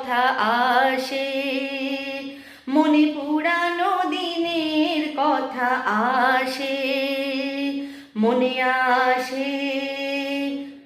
কথা আসে। মনে পুরানো দিনের কথা আসে। মনে আসে,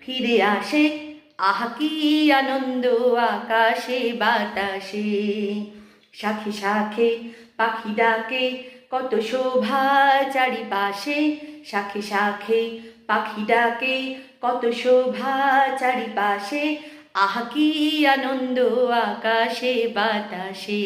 ফিরে আসে, আহা কি আনন্দ আকাশে, বাতাসে। শাখে শাখে পাখি ডাকে, কত শোভা চারিপাশে। শাখে শাখে পাখি ডাকে, কত শোভা চারিপাশে। আহা আনন্দ আকাশে বাতাসে।